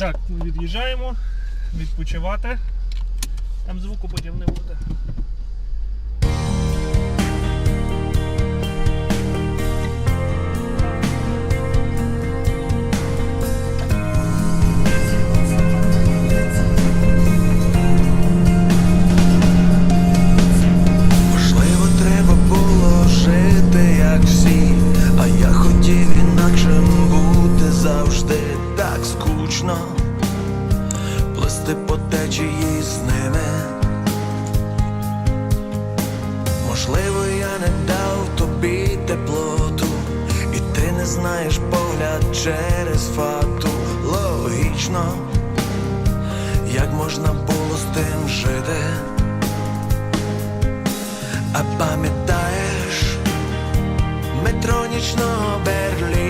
Так, ми від'їжджаємо, відпочивати. Там звуку потім не буде. Скучно, плисти по течії з ними. Можливо, я не дав тобі теплоту, і ти не знаєш погляд через фату. Логічно, як можна було з тим жити. А пам'ятаєш метро нічного Берліна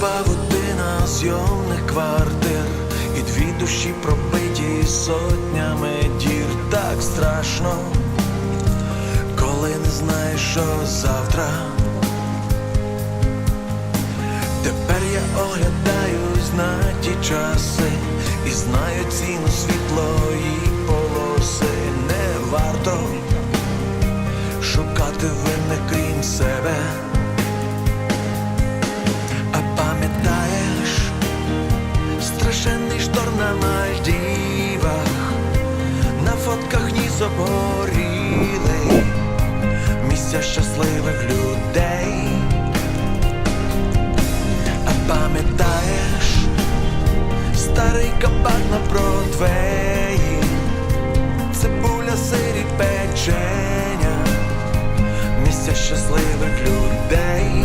Павутина зйомних квартир І дві душі пробиті сотнями дір Так страшно, коли не знаєш, що завтра. Тепер я оглядаюсь на ті часи і знаю ціну світлої полоси. Не варто шукати винних крім себе. На фотках ніс обгорілий, місця щасливих людей. А пам'ятаєш старий кабак на Бродвеї, цибуля сирі печеня, місця щасливих людей.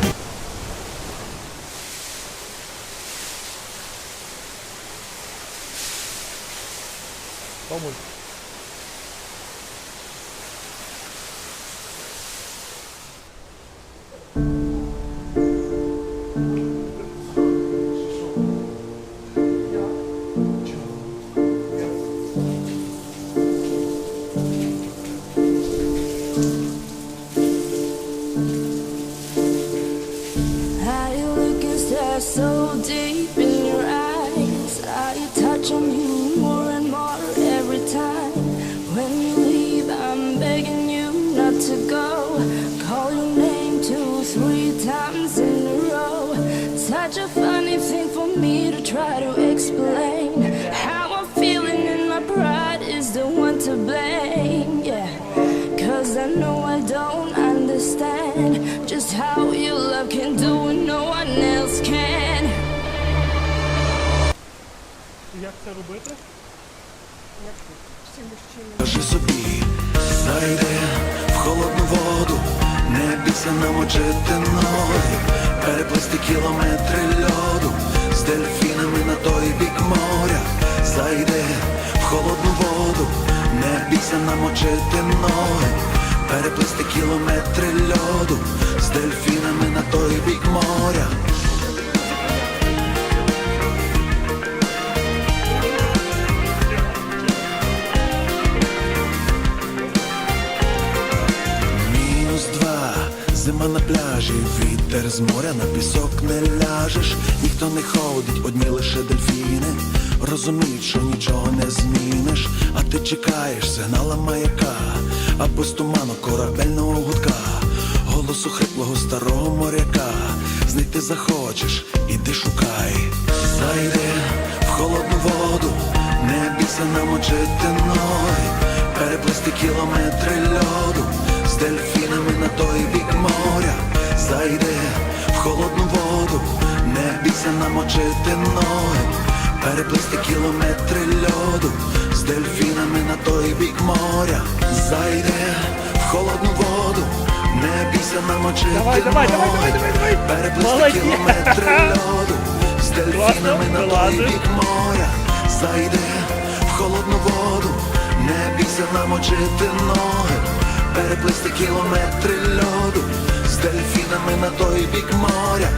Помоль. How me to try to explain. How I'm feeling and my pride is the one to blame. Yeah. Cause I know I don't understand just how your love can do what no one else can. Як це робити? Кажи собі, зайди в холодну воду, не бійся намочити ноги, намочити ноги, переплисти кілометри льоду з дельфінами на той бік моря. Зима на пляжі, вітер з моря на пісок не ляжеш, ніхто не ходить, одні лише дельфіни. Розуміють, що нічого не зміниш, а ти чекаєш сигнала маяка, або з туману корабельного гудка, голосу хриплого старого моряка. Знайти захочеш, іди шукай, зайди в холодну воду, не бійся намочити ноги, переплисти кілометри льоду дельфінами на той бік моря. Зайди в холодну воду, не бійся намочити ноги, переплисти кілометри льоду з дельфінами на той бік моря. Зайди в холодну воду, не бійся намочити Давай, давай, ноги, давай, давай, давай. переплисти Молодець. кілометри льоду з дельфінами на той вилазиш. бік моря. Зайди в холодну воду, не бійся намочити ноги, переплисти кілометри льоду з дельфінами на той бік моря.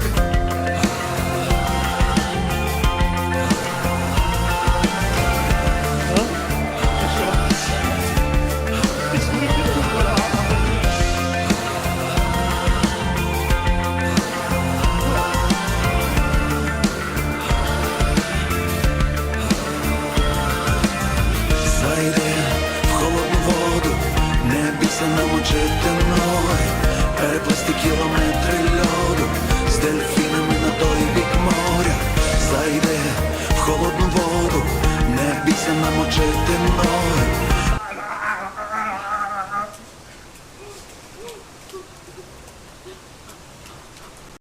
Переплисти кілометри льоду з дельфінами на той бік моря. Зайде в холодну воду, не бійся намочити